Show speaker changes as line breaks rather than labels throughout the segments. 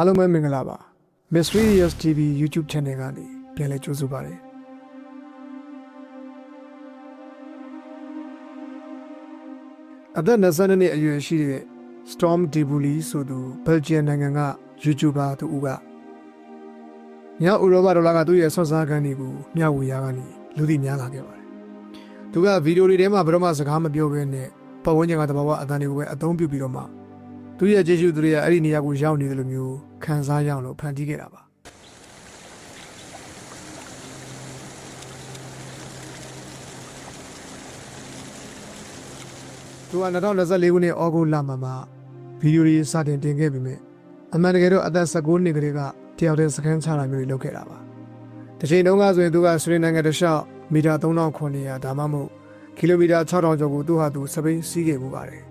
အားလုံးပဲမင်္ဂလာပါ Mysterious TV YouTube Channel ကနေပြန်လည်ကြိုဆိုပါရစေအသက်22နှစ်အရွယ်ရှိတဲ့ Storm Debuli ဆိုသူ Belgian နိုင်ငံက YouTuber သူဦးကမြောက်ဥရောပဒေါ်လာကသူ့ရဲ့ဆွတ်စားခန်းတွေကိုမျှဝေရကနေလူသိများလာခဲ့ပါတယ်။သူကဗီဒီယိုတွေထဲမှာဘယ်တော့မှစကားမပြောဘဲနဲ့ပတ်ဝန်းကျင်ကတဘာဝအတန်တွေကိုပဲအသုံးပြုပြီးတော့မှ သူရဲ့ကျေးဇူးသူတွေကအဲ့ဒီနေရာကိုရောက်နေတယ်လို့မျိုးခံစားရအောင်လို့ဖန်တီးခဲ့တာပါသူက2024ခုနှစ်ဩဂုတ်လမှာမှဗီဒီယိုတွေစတင်တင်ခဲ့ပြီးမြဲအမှန်တကယ်တော့အသက်19နှစ်ကလေးကတယောက်တည်းစကန်ချတာမျိုးတွေလုပ်ခဲ့တာပါတစ်ချိန်တုန်းကဆိုရင်သူကဆွေနိုင်ငံတစ်လျှောက်မီတာ3900ဒါမှမဟုတ်ကီလိုမီတာ6000ကျော်ကိုသူ့ဟာသူစပိန်စီးခဲ့မှုပါတယ်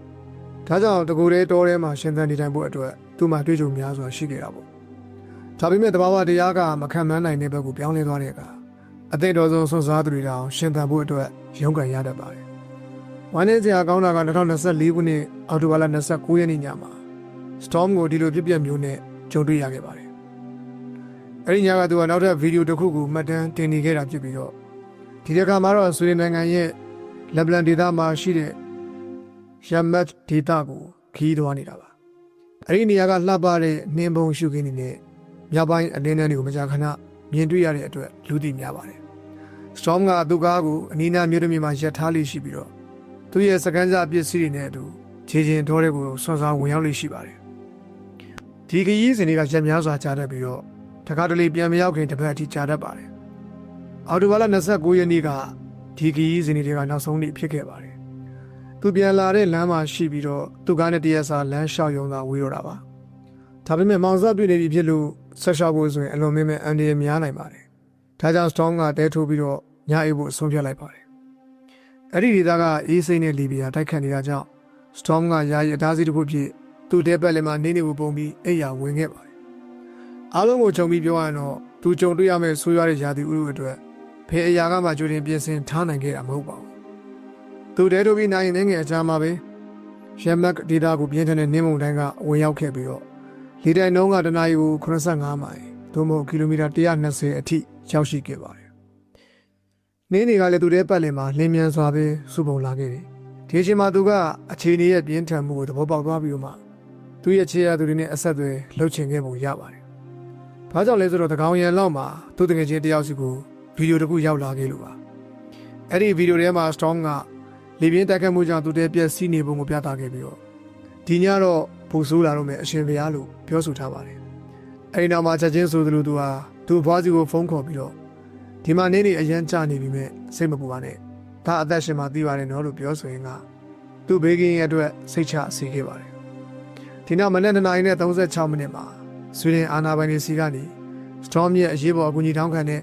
ဒါကြောင့်တကူတဲ့တောထဲမှာရှင်သန်နေထိုင်ဖို့အတွက်သူ့မှာတွေ့ကြုံများစွာရှိခဲ့တာပေါ့။ဒါပေမဲ့တဘာဝတရားကမခံမန်းနိုင်တဲ့ဘက်ကိုပြောင်းလဲသွားတဲ့အခါအသိတော်ဆုံးဆွစားသူတွေတောင်ရှင်သန်ဖို့အတွက်ရုန်းကန်ရတတ်ပါတယ်။ဝမ်းနည်းစရာကောင်းတာက2024ခုနှစ်အောက်တိုဘာလ29ရက်နေ့ညမှာ Storm ကိုဒီလိုပြစ်ပြက်မျိုးနဲ့ကြုံတွေ့ရခဲ့ပါတယ်။အဲဒီညကသူကနောက်ထပ်ဗီဒီယိုတစ်ခုကိုမှတ်တမ်းတင်နေခဲ့တာဖြစ်ပြီးတော့ဒီတစ်ခါမှာတော့ဆွေဒင်နိုင်ငံရဲ့လက်ဘလန်ဒေသမှာရှိတဲ့ ရမတ်ဒေတာကိုခီးသွားနေတာပါအဲ့ဒီနေရာကလှပတဲ့နှင်းပုံရှုခင်းနေနဲ့မြောက်ပိုင်းအလင်းတန်းတွေကိုမကြာခဏမြင်တွေ့ရတဲ့အတွက်လူသိများပါတယ် Storm ကသူ့ကားကိုအနီးနားမြို့တစ်မြို့မှာရပ်ထားလေးရှိပြီးတော့သူ့ရဲ့စကန်စားပစ္စည်းတွေနဲ့အတူခြေချင်းတော်တွေကိုဆွမ်းစားဝင်ရောက်လေးရှိပါတယ်ဒီခရီးစဉ်တွေကရက်များစွာကြာတတ်ပြီးတော့တခါတလေပြန်မရောက်ခင်တစ်ပတ်အထိကြာတတ်ပါတယ်အော်တိုဘာလ29ရက်နေ့ကဒီခရီးစဉ်တွေကနောက်ဆုံးနေ့ဖြစ်ခဲ့ပါတယ် သူပြန်လာတဲ့လမ်းမှာရှိပြီးတော့သူကားနဲ့တရက်စာလမ်းလျှောက်ရုံသာဝေးတော့တာပါဒါပေမဲ့မောင်စားတွေ့နေပြီဖြစ်လို့ဆက်လျှောက်ဖို့ဆိုရင်အလွန်မင်းမဲ့အန်ဒီရများနိုင်ပါတယ်ဒါကြောင့် Storm ကတဲထိုးပြီးတော့ညအိပ်ဖို့ဆုံးဖြတ်လိုက်ပါတယ်အဲ့ဒီဒေသကအေးစိမ့်နဲ့လီဘီယာတိုက်ခတ်နေတာကြောင့် Storm ကယာယီအသားစီးတစ်ခုဖြစ်သူ့တဲပက်လည်းမှာနေနေကိုပုံပြီးအိပ်ယာဝင်ခဲ့ပါတယ်အားလုံးကိုခြုံပြီးပြောရရင်တော့သူကြုံတွေ့ရမယ့်ဆိုးရွားတဲ့ရာသီဥတုအတွက်ဖေအရာကမှကြိုတင်ပြင်ဆင်ထားနိုင်ခဲ့တာမဟုတ်ပါဘူး သူတဲတို့ပြီးနိုင်နေငယ်အချာမှာပဲရမက်ဒေတာကိုပြင်းထန်တဲ့နှင်းမုန်တိုင်းကဝင်ရောက်ခဲ့ပြီးတော့လေတိုင်နှုန်းကတနအီကို85မိုင်သို့မဟုတ်ကီလိုမီတာ120အထိရောက်ရှိခဲ့ပါတယ်။နှင်းတွေကလည်းသူတဲပတ်လည်မှာလင်းမြန်စွာပဲစုပုံလာခဲ့တယ်။ဒီအချိန်မှာသူကအခြေအနေရဲ့ပြင်းထန်မှုကိုသဘောပေါက်သွားပြီးတော့မှသူရဲ့ခြေရသူတွေနဲ့အဆက်အသွယ်လှုပ်ချင်ခဲ့ပုံရပါတယ်။ဘာကြောင့်လဲဆိုတော့တကောင်ရန်လောက်မှာသူတကယ်ချင်းတယောက်စီကိုဗီဒီယိုတစ်ခုရောက်လာခဲ့လို့ပါ။အဲ့ဒီဗီဒီယိုထဲမှာ Storm က လေပြင်းတက်ခတ်မှုကြောင့်သူတဲပြက်စီးနေပုံကိုပြသခဲ့ပြီးတော့ဒီညတော့ပူဆိုးလာတော့မယ်အရှင်ဘုရားလို့ပြောဆိုထားပါတယ်။အဲဒီနောက်မှာချက်ချင်းဆိုသလိုသူဟာသူ့ဘွားစီကိုဖုန်းခေါ်ပြီးတော့ဒီမှာနေနေအရန်ကြနေပြီမဲ့စိတ်မပူပါနဲ့။ဒါအသက်ရှင်မှသိပါတယ်နော်လို့ပြောဆိုရင်ကသူ့ဘေးကင်းရဲ့အတွက်စိတ်ချစေခဲ့ပါတယ်။ဒီနောက်မနေ့2နာရီနဲ့36မိနစ်မှာဆွေဒင်အာနာပိုင်တွေစီကနေ Storm ရဲ့အရေးပေါ်အကူအညီတောင်းခံတဲ့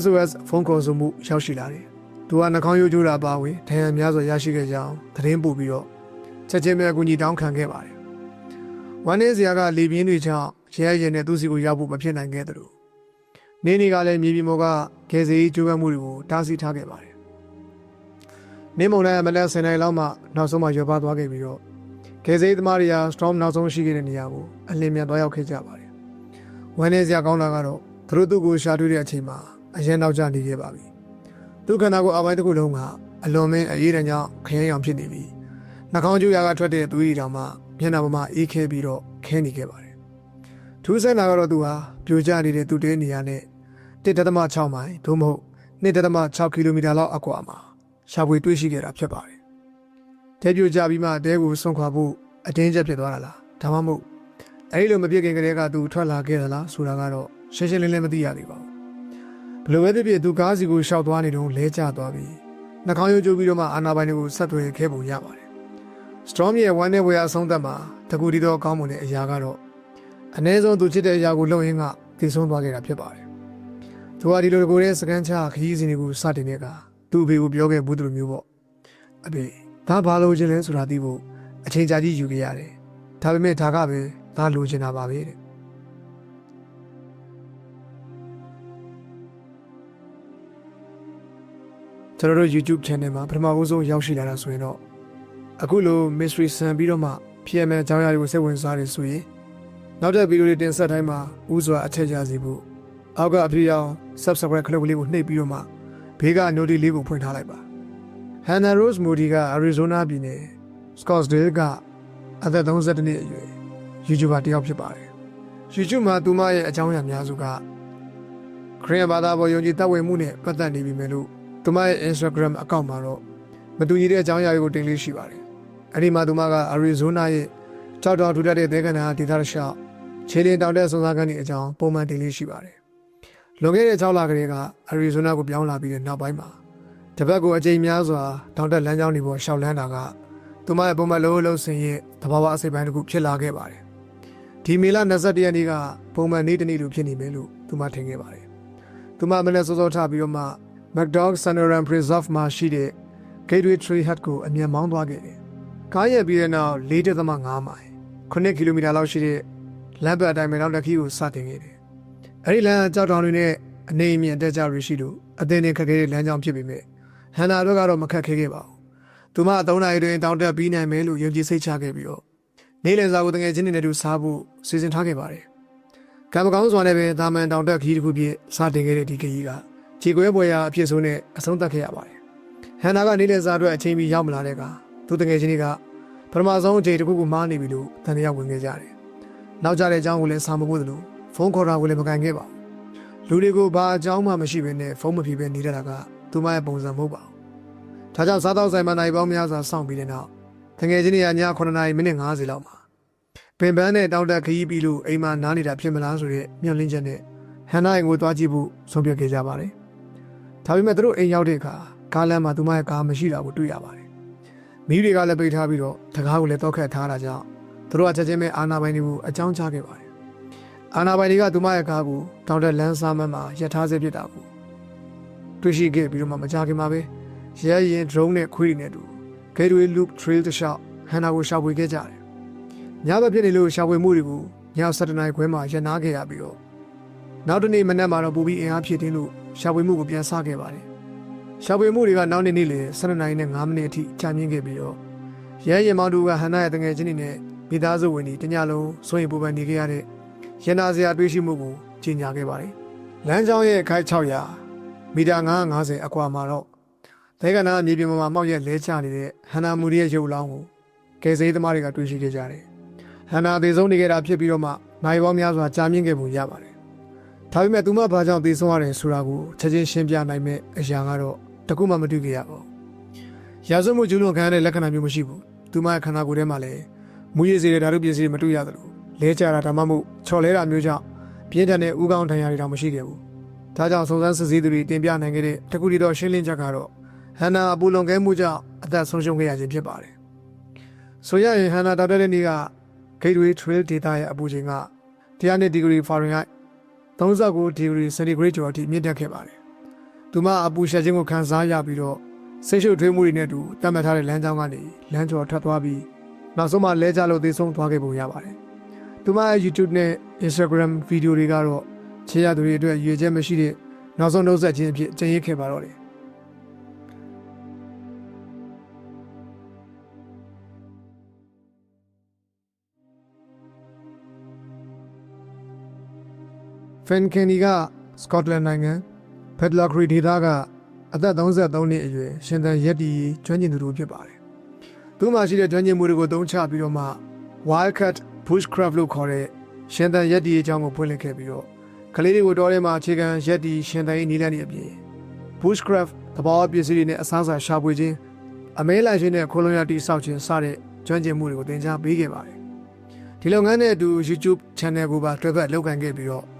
SOS ဖုန်းခေါ်ဆိုမှုရောက်ရှိလာတယ်။ သူကနှာခေါင်းရိုးကျိုးတာပါဝင်ဒဏ်ရာများစွာရရှိခဲ့ကြောင်းသတင်းပို့ပြီးတော့ချက်ချင်းပဲအကူအညီတောင်းခံခဲ့ပါတယ်။ဝမ်းနေစရာကလေပြင်းတွေကြောင့်ရဲရဲနဲ့သူ့စီကိုရောက်ဖို့မဖြစ်နိုင်ခဲ့သလိုနေနေကလည်းမြေပြင်ပေါ်ကဂဲစီကျိုးပမ်းမှုတွေကိုတားဆီးထားခဲ့ပါတယ်။နေမုံနဲ့မလက်စင်နိုင်လောက်မှနောက်ဆုံးမှရွပါသွားခဲ့ပြီးတော့ဂဲစီသမားတွေက storm နောက်ဆုံးရှိခဲ့တဲ့နေရာကိုအလင်းမြန်သွားရောက်ခဲ့ကြပါတယ်။ဝမ်းနေစရာကောင်းတာကတော့သူတို့သူ့ကိုရှာတွေ့တဲ့အချိန်မှာအရင်နောက်ကျနေခဲ့ပါပြီ။ သူခန္ဓာကိုယ်အပိုင်းတစ်ခုလုံးကအလွန်မင်းအေးတဲ့ကြောင့်ခရမ်းရောင်ဖြစ်နေပြီးနှာခေါင်းကျူရကထွက်တဲ့သူဤတောင်မှမျက်နှာပေါ်မှာအေးခဲပြီးတော့ခဲနေခဲ့ပါတယ်။ထူးဆန်းတာကတော့သူဟာပြိုကျနေတဲ့သူတဲနေရာနဲ့1.6မိုင်သို့မဟုတ်2.6ကီလိုမီတာလောက်အကွာမှာရှာဖွေတွေ့ရှိခဲ့တာဖြစ်ပါတယ်။တဲပြိုကျပြီးမှတဲကိုဆွန့်ခွာဖို့အတင်းကျပ်ဖြစ်သွားတာလားဒါမှမဟုတ်အဲဒီလိုမပြစ်ခင်ကလေးကသူထွက်လာခဲ့သလားဆိုတာကတော့ရှင်းရှင်းလင်းလင်းမသိရသေးပါဘူး။ ဘယ်လိုပဲဖြစ်ဖြစ်သူကားစီကိုရှောက်သွားနေတော့လဲကျသွားပြီးနှာခေါင်းရိုးကျိုးပြီးတော့မှအာနာပိုင်တွေကိုဆက်သွယ်ခဲ့ပုံရပါတယ်။ Storm ရဲ့ဝမ်းနဲ့ဝယ်အဆုံးသက်မှာတကူတီတော့ကောင်းမွန်တဲ့အရာကတော့အ ਨੇ ဆုံးသူချစ်တဲ့အရာကိုလုံရင်းကတည်ဆုံးသွားခဲ့တာဖြစ်ပါတယ်။သူကဒီလိုတကူတဲ့စကန်ချခရီးစဉ်တွေကိုစတင်တဲ့အခါသူ့အဖေကိုပြောခဲ့ဘူးသူလိုမျိုးပေါ့။အဖေဒါဘာလို့ခြင်းလဲဆိုတာသိဖို့အချိန်ကြာကြီးယူခဲ့ရတယ်။ဒါပေမဲ့ဒါကပဲဒါလိုချင်တာပါပဲတဲ့။ ကျွန်တော်တို့ YouTube channel မှာပထမဦးဆုံးရောက်ရှိလာတာဆိုရင်တော့အခုလို mystery ဆန်ပြီးတော့မှ PML အကြောင်းအရာတွေကိုစိတ်ဝင်စားနေဆိုရင်နောက်တဲ့ဗီဒီယိုတွေတင်ဆက်တိုင်းမှာဥစွာအထက်ကြစီဖို့အောက်ကအဖြစ်အောင် subscribe ခလုတ်ကလေးကိုနှိပ်ပြီးတော့မှဘေးက notification လေးကိုဖွင့်ထားလိုက်ပါ Hannah Rose Moody က Arizona ပြည်နယ် Scottsdale ကအသက်32နှစ်အရွယ် YouTuber တစ်ယောက်ဖြစ်ပါတယ် YouTube မှာသူမရဲ့အကြောင်းအရာအများစုကခရစ်ယာန်ဘာသာပေါ်ယုံကြည်သက်ဝင်မှုနဲ့ပတ်သက်နေပြီမယ်လို့ သူမရဲ့ Instagram အကောင့်မှာတော့မတူညီတဲ့အကြောင်းအရာတွေကိုတင်လေးရှိပါတယ်အဲ့ဒီမှာသူမက Arizona ရဲ့ကြောက်တော်ထူထပ်တဲ့ဒေသနာဒေသရရှောက်ခြေလင်းတောင်တဲ့စုံစမ်းခန်းတွေအကြောင်းပုံမှန်တင်လေးရှိပါတယ်လွန်ခဲ့တဲ့6လကလေးက Arizona ကိုပြောင်းလာပြီးတဲ့နောက်ပိုင်းမှာတပတ်ကိုအကြိမ်များစွာတောင်တက်လမ်းကြောင်းတွေပေါ်ရှောက်လန်းတာကသူမရဲ့ပုံမှန်လုံးလုံးစင်ရဲ့တဘာဝအစိပ်ပိုင်းတစ်ခုဖြစ်လာခဲ့ပါတယ်ဒီမေလ22ရက်နေ့ကပုံမှန်နေ့တစ်နေ့လိုဖြစ်နေမယ်လို့သူမထင်ခဲ့ပါတယ်သူမမနေ့စောစောထပြီးတော့မှ McDog Sonoran Preserve မှာရှိတဲ့ Gateway Tree Hut ကိုအမြန်မောင်းသွားခဲ့တယ်ကားရက်ပြီးတဲ့နောက်4.5မိုင်9ကီလိုမီတာလောက်ရှိတဲ့လမ်းပတ်အတိုင်းပဲနောက်တစ်ခီးကိုစတင်ခဲ့တယ်။အဲဒီလမ်းကြောက်တောင်တွေနဲ့အနေအမြင့်တက်ကြရရှိလို့အသင်းနဲ့ခက်ခဲတဲ့လမ်းကြောင်းဖြစ်ပေမဲ့ဟန်နာတို့ကတော့မခက်ခဲခဲ့ပါဘူး။သူမအသုံးနာရီတွင်တောင်တက်ပြီးနိုင်မယ်လို့ယုံကြည်စိတ်ချခဲ့ပြီးတော့နေ့လည်စာကိုတကယ်ချင်းနေတဲ့သူစားဖို့စီစဉ်ထားခဲ့ပါတယ်။ကံမကောင်းစွာနဲ့ပဲတာမန်တောင်တက်ခီးတစ်ခုပြည့်စတင်ခဲ့တဲ့ဒီခရီးက ခြေခွဲပွဲရာအဖြစ်ဆုံးနဲ့အဆုံးသတ်ခဲ့ရပါတယ်။ဟန်နာကနေ့လည်စာအတွက်အချိန်မီရောက်မလာတဲ့ကသူတကယ်ချင်းတွေကပထမဆုံးအချိန်တစ်ခုကိုမှားနေပြီလို့တန်တရားဝင်ခဲ့ကြတယ်။နောက်ကြတဲ့အကြောင်းကိုလည်းစာမဖို့သလိုဖုန်းခေါ်တာကိုလည်းမကန်ခဲ့ပါဘူး။လူတွေကိုဘာအကြောင်းမှမရှိဘဲနဲ့ဖုန်းမဖြေဘဲနေတတ်တာကသူမရဲ့ပုံစံမဟုတ်ပါဘူး။ဒါကြောင့်စားတော့ဆိုင်မှာနိုင်ပေါင်းများစွာစောင့်ပြီးတဲ့နောက်တကယ်ချင်းတွေကည9နာရီမိနစ်50လောက်မှာပင်ပန်းနဲ့တောက်တက်ခရီးပြီးလို့အိမ်မှာနားနေတာဖြစ်မလားဆိုတဲ့မျှော်လင့်ချက်နဲ့ဟန်နာအိမ်ကိုသွားကြည့်ဖို့ဆုံးဖြတ်ခဲ့ကြပါတယ်။ ဒါပေမဲ့သူတို့အိမ်ရောက်တဲ့အခါကားလမ်းမှာသူမရဲ့ကားမရှိတာကိုတွေ့ရပါတယ်။မိတွေကလည်းပိတ်ထားပြီးတော့တကားကိုလည်းတောက်ခတ်ထားတာကြောင့်သူတို့အချက်ချင်းပဲအာနာပိုင်တွေကိုအကြောင်းကြားခဲ့ပါတယ်။အာနာပိုင်တွေကသူမရဲ့ကားကိုတောက်တက်လမ်းစားမန်းမှာရပ်ထားစေဖြစ်တာကိုတွေ့ရှိခဲ့ပြီးတော့မှမကြခင်မှာပဲရဲရင် drone နဲ့ခွေးတွေနဲ့တူ Gateway Loop Trail တစ်လျှောက်ဟန်နာကိုရှာဖွေခဲ့ကြတယ်။ညဘက်ဖြစ်နေလို့ရှာဖွေမှုတွေကိုည7:00နာရီခွဲမှာရပ်နားခဲ့ရပြီးတော့နောက်တစ်နေ့မနက်မှာတော့ပူပြီးအင်အားဖြည့်တင်းလို့ ရှာဖွေမှုကိုပြန်ဆခဲ့ပါတယ်။ရှာဖွေမှုတွေကနောက်နေ့နေ့လေ7:00နာရီနဲ့9မိနစ်အထိကြာမြင့်ခဲ့ပြီးတော့ရဲရင်မောင်တို့ကဟန်နာရဲ့တငယ်ချင်းတွေနဲ့မိသားစုဝင်တွေတညလုံးစိုးရိမ်ပူပန်နေခဲ့ရတဲ့ရနာစရာတွေးရှိမှုကိုကြီးညာခဲ့ပါတယ်။လမ်းကြောင်းရဲ့ခိုက်600မီတာ950အကွာမှာတော့ဒေကနာမြေပြင်ပေါ်မှာမောက်ရက်လဲချနေတဲ့ဟန်နာမူရီရဲ့ရုပ်လောင်းကိုကယ်ဆယ်ရေးသမားတွေကတွေ့ရှိခဲ့ကြတယ်။ဟန်နာသေဆုံးနေခဲ့တာဖြစ်ပြီးတော့မှနိုင်ပေါင်းများစွာကြာမြင့်ခဲ့ပုံရပါတယ်။ ဒါပေမဲ့သူမဘာကြောင့်သေဆုံးရတယ်ဆိုတာကိုချက်ချင်းရှင်းပြနိုင်မဲ့အရာကတော့တခုမှမတွေ့ခဲ့ရပါဘူး။ရာဇဝတ်မှုကျူးလွန်ခံရတဲ့လက္ခဏာမျိုးမရှိဘူး။သူမရဲ့ခန္ဓာကိုယ်ထဲမှာလည်းမူရည်စေတဲ့ဓာတုပစ္စည်းမတွေ့ရသလိုလဲကျတာဒါမှမဟုတ်ချော်လဲတာမျိုးကြောင့်ပြင်းထန်တဲ့ဥကောင်းဒဏ်ရာတွေတောင်မရှိခဲ့ဘူး။ဒါကြောင့်စုံစမ်းစစ်ဆေးသူတွေတင်ပြနိုင်ခဲ့တဲ့တခုတည်းသောရှင်းလင်းချက်ကတော့ဟန်နာအပူလွန်ကဲမှုကြောင့်အသက်ဆုံးရှုံးခဲ့ရခြင်းဖြစ်ပါတယ်။ဆိုရရင်ဟန်နာတောက်တဲ့နေ့က Gateway Trail Data ရဲ့အပူချိန်က100ဒီဂရီဖာရင်ဟိုက် 39ဒီဂရီစင်တီဂရိတ်ကျော်အထိမြင့်တက်ခဲ့ပါတယ်။သူမအပူရှက်ခြင်းကိုခံစားရပြီးတော့ဆိတ်ရှုပ်ထွေးမှုတွေနဲ့အတူတတ်မှတ်ထားတဲ့လမ်းကြောင်းကနေလမ်းကျော်ထွက်သွားပြီးနောက်ဆုံးမှလဲကျလို့သေဆုံးသွားခဲ့ပုံရပါတယ်။သူမရဲ့ YouTube နဲ့ Instagram ဗီဒီယိုတွေကတော့ခြေရသူတွေအတွက်ရည်ချက်မရှိတဲ့နောက်ဆုံးနှုတ်ဆက်ခြင်းအဖြစ်ကျင့်ရခဲ့ပါတော့တယ်။ Fan Kenny က Scotland နိုင်ငံ Pedlacree ဒေသကအသက်33နှစ်အရွယ်ရှင်သန်ရက်တီကျွမ်းကျင်သူတို့ဖြစ်ပါတယ်။သူမှရှိတဲ့ကျွမ်းကျင်မှုတွေကိုသုံးချပြီးတော့မှ Wildcat Bushcraft လို့ခေါ်တဲ့ရှင်သန်ရက်တီအကြောင်းကိုဖွင့်လှစ်ခဲ့ပြီးတော့ကလေးတွေကိုတော်ထဲမှာအခြေခံရက်တီရှင်သန်ရေးနည်းလမ်းတွေအပြင် Bushcraft သဘာဝပစ္စည်းတွေနဲ့အစားအစာရှာဖွေခြင်းအမဲလိုက်ခြင်းနဲ့ခိုးလုံရတိစောက်ခြင်းစတဲ့ကျွမ်းကျင်မှုတွေကိုသင်ကြားပေးခဲ့ပါတယ်။ဒီလုပ်ငန်းနဲ့အတူ YouTube channel ကိုပါတွဲဖက်လုပ်ကိုင်ခဲ့ပြီးတော့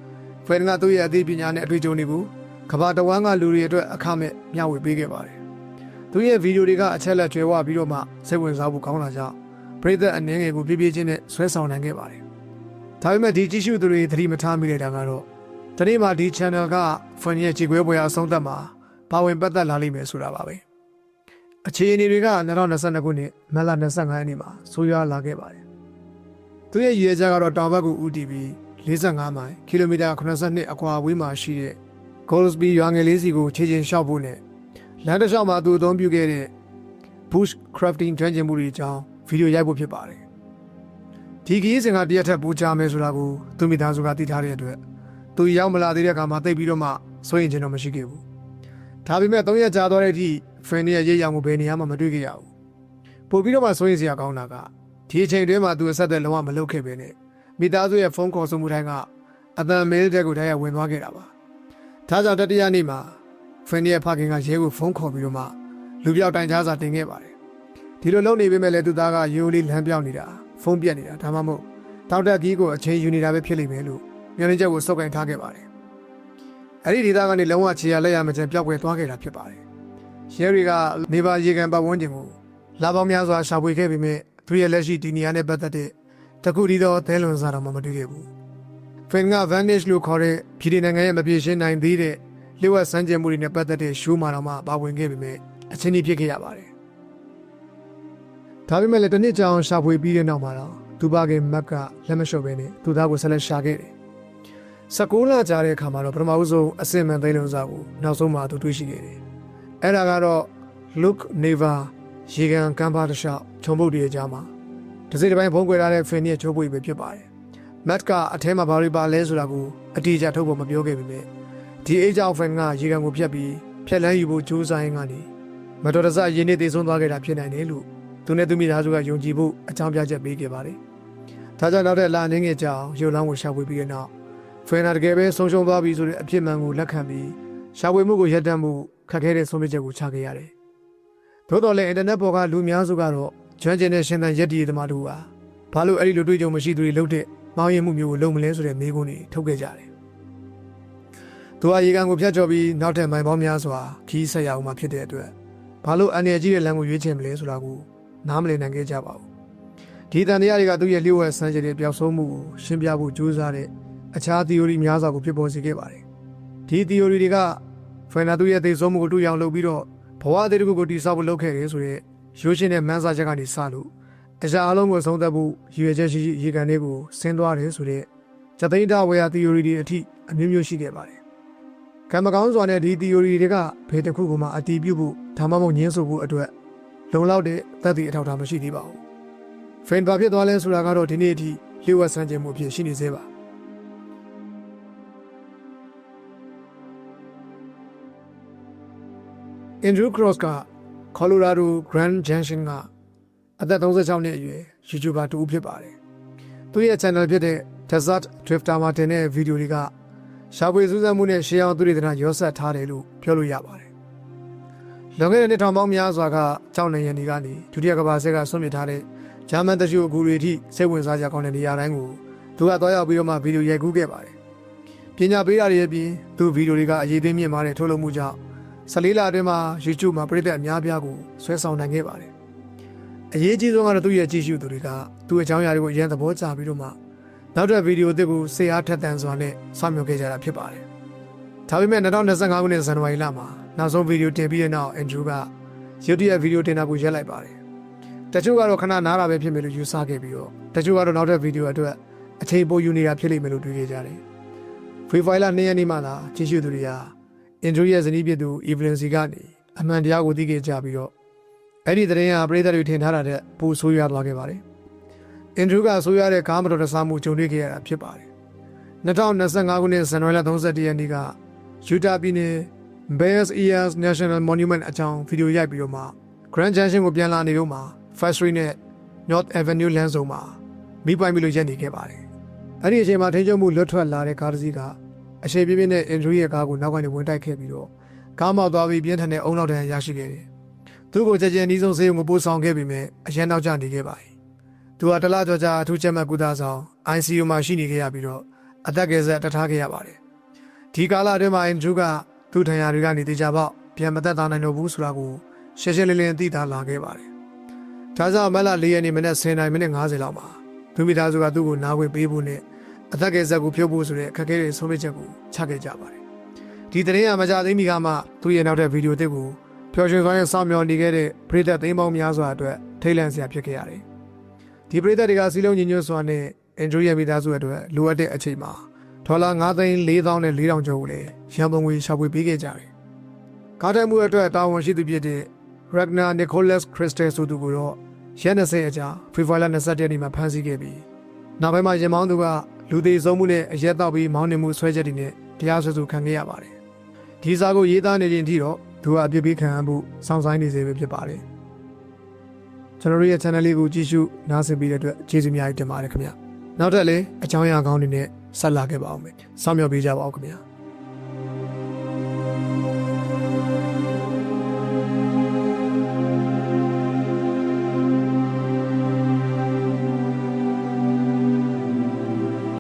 ဖယ်ဒန်ကသူ့ရဲ့အသိပညာနဲ့အတွေ့အကြုံတွေကိုကမ္ဘာတဝန်းကလူတွေအတွက်အခမဲ့မျှဝေပေးခဲ့ပါတယ်။သူရဲ့ဗီဒီယိုတွေကအချက်လက်ကျွဲဝပြီးတော့မှစိတ်ဝင်စားဖို့ကောင်းလာကြောင်းပရိသတ်အနှင်းငယ်ကိုပြပြချင်းနဲ့ဆွဲဆောင်နိုင်ခဲ့ပါတယ်။ဒါပေမဲ့ဒီကြည့်ရှုသူတွေသတိမထားမိတဲ့တာကတော့ဒီနေ့မှဒီ channel က fan ရဲ့ကြည်ခွဲပွဲအဆုံးသတ်မှာပါဝင်ပတ်သက်လာလိမ့်မယ်ဆိုတာပါပဲ။အခြေအနေတွေက2022ခုနှစ်မတ်လ25ရက်နေ့မှာဆိုးရွားလာခဲ့ပါတယ်။သူရဲ့ရည်ရွယ်ချက်ကတော့တောင်ဘက်ကိုဦးတည်ပြီး 45မိုင်ကီလိုမီတာ82အကွာအဝေးမှာရှိတဲ့ Goldsby ရွာငယ်လေးစီကိုခြေချင်းလျှောက်ဖို့နဲ့လမ်းတစ်လျှောက်မှာသူအသုံးပြုခဲ့တဲ့ bush crafting ကျွမ်းကျင်မှုတွေအကြောင်းဗီဒီယိုရိုက်ဖို့ဖြစ်ပါတယ်။ဒီကြီးစဉ်ကတရက်ထက်ပူကြမယ်ဆိုတာကိုသူမိသားစုကသိထားတဲ့အတွက်သူရောက်မလာသေးတဲ့အခါမှာသိပ်ပြီးတော့မှစိုးရင်ချင်တော့မရှိခဲ့ဘူးဒါပေမဲ့၃ရက်ကြာသွားတဲ့အထိဖရန်ရဲ့ရေးရောင်ကိုဘယ်နေရာမှမတွေ့ခဲ့ရဘူးပို့ပြီးတော့မှစိုးရင်စရာကောင်းတာကဒီအချိန်တွင်းမှာသူအဆက်အသွယ်လုံးဝမလုပ်ခဲ့ပဲနဲ့ မိသားစုရဲ့ဖုန်းခေါ်ဆိုမှုတိုင်းကအတန်မဲတဲ့ကိုတိုင်းကဝင်သွားခဲ့တာပါဒါကြောင့်တတိယနေ့မှာဖရန်ရဲ့ဖခင်ကရဲကိုဖုန်းခေါ်ပြီးတော့မှလူပြောက်တိုင်ကြားစာတင်ခဲ့ပါတယ်ဒီလိုလုပ်နေပေမဲ့လည်းသူသားကရိုးလေးလမ်းပြောင်းနေတာဖုန်းပြက်နေတာဒါမှမဟုတ်တောက်တက်ကြီးကိုအချိန်ယူနေတာပဲဖြစ်လိမ့်မယ်လို့မျှော်လင့်ချက်ကိုစောက်ကင်ထားခဲ့ပါတယ်အဲ့ဒီဒေသကနေလုံးဝခြေရလက်ရမချင်ပျောက်ကွယ်သွားခဲ့တာဖြစ်ပါတယ်ရဲတွေကနေပါရေကန်ပတ်ဝန်းကျင်ကိုလာပေါင်းများစွာရှာဖွေခဲ့ပေမဲ့သူရဲ့လက်ရှိဒီနေရာနဲ့ပတ်သက်တဲ့ တခုတည်းသောသဲလွန်စာတော့မတွေ့ခဲ့ဘူးဖင်က vanish လို့ခေါ်တဲ့ပြည်내နိုင်ငံရဲ့မပြေရှင်းနိုင်သေးတဲ့လျှို့ဝှက်စမ်းကြံမှုတွေနဲ့ပတ်သက်တဲ့ရှိုးမှာတော့မှပါဝင်ခဲ့ပေမဲ့အချင်းကြီးဖြစ်ခဲ့ရပါတယ်ဒါပေမဲ့လည်းတစ်နှစ်ကြာအောင်ရှာဖွေပြီးတဲ့နောက်မှာတော့သူပါခင်မက်ကလက်မလျှော့ပဲနဲ့သူသားကိုဆက်လက်ရှာခဲ့တယ်16လကြာတဲ့အခါမှာတော့ပထမဦးဆုံးအစင်မှန်သိမ်းလုံးစားကိုနောက်ဆုံးမှသူတွေ့ရှိခဲ့တယ်အဲ့ဒါကတော့ Luke Neva ရေကန်ကမ်းပါတစ်လျှောက်ခြုံပုတ်တွေအကြားမှာ တစ်စိတ်တစ်ပိုင်းဖုံးကွယ်ထားတဲ့ဖင်ရဲ့ချိုးပွေပဲဖြစ်ပါတယ်မတ်ကအထဲမှာဘာတွေပါလဲဆိုတာကိုအတိအကျထုတ်ဖို့မပြောခဲ့ပေမဲ့ဒီအေးကြောင့်ဖင်ကရေကန်ကိုဖြတ်ပြီးဖြတ်လန်းယူဖို့ကြိုးစားရင်းကနေမတော်တဆရင်းနေတည်ဆုံးသွားခဲ့တာဖြစ်နိုင်တယ်လို့သူနဲ့သူမိသားစုကယုံကြည်ဖို့အကြောင်းပြချက်ပေးခဲ့ပါတယ်။ဒါကြောင့်နောက်တဲ့လာနေငယ်ကြောင်ရုပ်လောင်းကိုရှာဖွေပြီးတဲ့နောက်ဖင်နာတကယ်ပဲဆုံးရှုံးသွားပြီဆိုတဲ့အဖြစ်မှန်ကိုလက်ခံပြီးရှာဖွေမှုကိုရပ်တန့်မှုခက်ခဲတဲ့ဆုံးဖြတ်ချက်ကိုချခဲ့ရတယ်။သို့တော်လည်းအင်တာနက်ပေါ်ကလူများစုကတော့ ကျွမ်းကျင်တဲ့ရှင်သန်ရက်တည်သမားတို့ဟာဘာလို့အဲ့ဒီလိုတွေ့ကြုံမရှိသူတွေလုပ်တဲ့မောင်းရင်မှုမျိုးကိုလုပ်မလဲဆိုတဲ့မေးခွန်းတွေထုတ်ခဲ့ကြတယ်။သူဟာရေကန်ကိုဖျက်ချော်ပြီးနောက်ထပ်မိုင်ပေါင်းများစွာခီးဆက်ရအောင်မှဖြစ်တဲ့အတွက်ဘာလို့အန်ရကြီးတဲ့လမ်းကိုရွေးချယ်မလဲဆိုတာကိုနားမလည်နိုင်ခဲ့ကြပါဘူး။ဒီတန်တရားတွေကသူ့ရဲ့လျှို့ဝှက်ဆန်းကျင်တဲ့ပျောက်ဆုံးမှုကိုရှင်းပြဖို့ကြိုးစားတဲ့အခြား theory များစွာကိုဖြစ်ပေါ်စေခဲ့ပါတယ်။ဒီ theory တွေကဖရနာသူ့ရဲ့သေဆုံးမှုကိုတွေ့အောင်လုပ်ပြီးတော့ဘဝအသေးတစ်ခုကိုတည်ဆောက်ဖို့လုပ်ခဲ့တယ်ဆိုတဲ့ ရိုးရှင်းတဲ့မန်းစာချက်ကနေစလို့အရာအလုံးကိုဆုံးသက်ဖို့ရည်ရွယ်ချက်ရှိရေကန်လေးကိုဆင်းသွားတယ်ဆိုတဲ့ဇသိန်းတဝေယ theory တွေအထိအမျိုးမျိုးရှိခဲ့ပါတယ်။ကံမကောင်းစွာနဲ့ဒီ theory တွေကဘယ်တစ်ခုမှအတီးပြုတ်ဖို့ဒါမှမဟုတ်ညှင်းဆိုဖို့အတွက်လုံလောက်တဲ့သက်သေအထောက်အထားမရှိသေးပါဘူး။ friend ဘာဖြစ်သွားလဲဆိုတာကတော့ဒီနေ့အထိလျှို့ဝှက်ဆန်းကျင်မှုအဖြစ်ရှိနေသေးပါ။ Andrew Cross က Colorado Grand Junction ကအသက်36နှစ်အရွယ် YouTuber တူဖြစ်ပါတယ်။သူရဲ့ channel ဖြစ်တဲ့ Desert Drifter မှာတင်တဲ့ဗီဒီယိုတွေကရှာဖွေစူးစမ်းမှုနဲ့ရှေးအောင်သူတွေတနာရောဆက်ထားတယ်လို့ပြောလို့ရပါတယ်။လွန်ခဲ့တဲ့နှစ်ထောင်ပေါင်းများစွာကကြောက်နေရန်ဒီကနေဒုတိယကမ္ဘာစစ်ကဆွန့်ပစ်ထားတဲ့ဂျာမန်တချို့အကူတွေအထိစိတ်ဝင်စားကြကောင်းတဲ့နေရာတိုင်းကိုသူကသွားရောက်ပြီးတော့မှဗီဒီယိုရိုက်ကူးခဲ့ပါတယ်။ပညာပေးတာတွေအပြင်သူဗီဒီယိုတွေကအရေးသေးမြင့်မာတဲ့ထုတ်လုပ်မှုကြောင့် 14လအတွင်းမှာ YouTube မှာပြည်သက်အများပြားကိုဆွဲဆောင်နိုင်ခဲ့ပါတယ်။အရေးကြီးဆုံးကတော့သူ့ရဲ့ကြည့်ရှုသူတွေကသူ့အကြောင်းအရာတွေကိုအရင်သဘောကျပြီးတော့မှနောက်တဲ့ဗီဒီယိုအသစ်ကိုစေအားထက်သန်စွာနဲ့စောင့်မျှော်ခဲ့ကြတာဖြစ်ပါတယ်။ဒါပေမဲ့2025ခုနှစ်ဇန်နဝါရီလမှာနောက်ဆုံးဗီဒီယိုတင်ပြီးတဲ့နောက်အန်ဒရူးက YouTube ရဲ့ဗီဒီယိုတင်တာကိုရက်လိုက်ပါတယ်။တချို့ကတော့ခဏနားတာပဲဖြစ်မယ်လို့ယူဆခဲ့ပြီးတော့တချို့ကတော့နောက်တဲ့ဗီဒီယိုအတွက်အချိန်ပိုယူနေတာဖြစ်လိမ့်မယ်လို့တွေးခဲ့ကြတယ်။ Free Fire 2ရက်နေ့မှသာကြည့်ရှုသူတွေဟာ အင်ဒရူရဲ့ဇနီးဖြစ်သူ Evelyn စီကနေအမှန်တရားကိုသိခဲ့ကြပြီးတော့အဲ့ဒီသတင်းဟာပြည်သက်တွေထင်ထားတာတဲ့ပိုဆိုးရွားသွားခဲ့ပါတယ်။အင်ဒရူကဆိုးရွားတဲ့ကားမတော်တဆမှုကြုံတွေ့ခဲ့ရတာဖြစ်ပါတယ်။2025ခုနှစ်ဇန်နဝါရီလ31ရက်နေ့ကယူတာပြည်နယ် Bears Ears National Monument အကြောင်းဗီဒီယိုရိုက်ပြီးတော့မှ Grand Junction ကိုပြန်လာနေတော့မှ First Street နဲ့ North Avenue လမ်းစုံမှာမိပိုင်ပြီးလို့ရက်နေခဲ့ပါတယ်။အဲ့ဒီအချိန်မှာထိန်းချုပ်မှုလွတ်ထွက်လာတဲ့ကားတစ်စီးက အရှိန်ပြင်းပြင်းနဲ့အင်ဒရူရဲ့ကားကိုနောက်ကနေဝင်တိုက်ခဲ့ပြီးတော့ကားမောက်သွားပြီးပြင်းထန်တဲ့အုံနောက်တန်းရရှိခဲ့တယ်။သူ့ကိုကြကြနီးဆုံးဆေးရုံကိုပို့ဆောင်ခဲ့ပြီးမြဲအရန်နောက်ကျနေခဲ့ပါတယ်။သူဟာတလားကြောကြာအထူးချက်မှတ်ကုသဆောင် ICU မှာရှိနေခဲ့ရပြီးတော့အသက်ကယ်ဆက်တထားခဲ့ရပါတယ်။ဒီကာလအတွင်းမှာအင်ဒရူကသူ့ထံရတွေကနေတေချာပေါက်ပြန်မသက်သာနိုင်တော့ဘူးဆိုတာကိုရှင်းရှင်းလင်းလင်းသိသာလာခဲ့ပါတယ်။ဒါကြောင့်မက်လာ၄ရက်နေ့မနေ့10နာရီမိနစ်50လောက်မှာသူမိသားစုကသူ့ကိုနားခွင့်ပေးဖို့နဲ့ အသက်ကယ်ဇက်ကိုဖြုတ်ဖို့ဆိုတဲ့အခက်အခဲတွေဆုံးဖြတ်ချက်ကိုချခဲ့ကြပါတယ်။ဒီသတင်းအမကြသိမီကမှသူ့ရဲ့နောက်တဲ့ဗီဒီယိုတစ်ကိုပျော်ရွှင်စွာနဲ့စောင့်မျှော်နေခဲ့တဲ့ပရိသတ်သိမ်းပေါင်းများစွာအတွက်ထိတ်လန့်စရာဖြစ်ခဲ့ရတယ်။ဒီပရိသတ်တွေကစီလုံးညီညွတ်စွာနဲ့အန်ဒရူရဲ့မိသားစုအတွက်လိုအပ်တဲ့အချိန်မှာဒေါ်လာ9သိန်း4000နဲ့4000ကျော်ကိုလည်းရန်ပုံငွေရှာဖွေပေးခဲ့ကြတယ်။ကားတက်မှုအတွက်တာဝန်ရှိသူဖြစ်တဲ့ Ragnar Nicholas Crystal ဆိုသူကိုတော့ရက်20အကြာဖေဖော်ဝါရီလ22ရက်နေ့မှာဖမ်းဆီးခဲ့ပြီးနောက်ပိုင်းမှာရင်မောင်းသူက လူသေးဆုံးမှုနဲ့အရက်တောက်ပြီးမောင်းနှင်မှုဆွဲချက်တွေနဲ့တရားစွဲဆိုခံခဲ့ရပါတယ်။ဒီစာကိုရေးသားနေခြင်းအထိတော့သူကအပြစ်ပေးခံရမှုစောင့်ဆိုင်နေစေပဲဖြစ်ပါတယ်။ကျွန်တော်တို့ရဲ့ channel လေးကိုကြည့်ရှုနားဆင်ပြီးတဲ့အတွက်ကျေးဇူးအများကြီးတင်ပါတယ်ခင်ဗျာ။နောက်ထပ်လည်းအကြောင်းအရာကောင်းတွေနဲ့ဆက်လာခဲ့ပါအောင်မယ်။စောင့်မျှော်ပေးကြပါဦးခင်ဗျာ။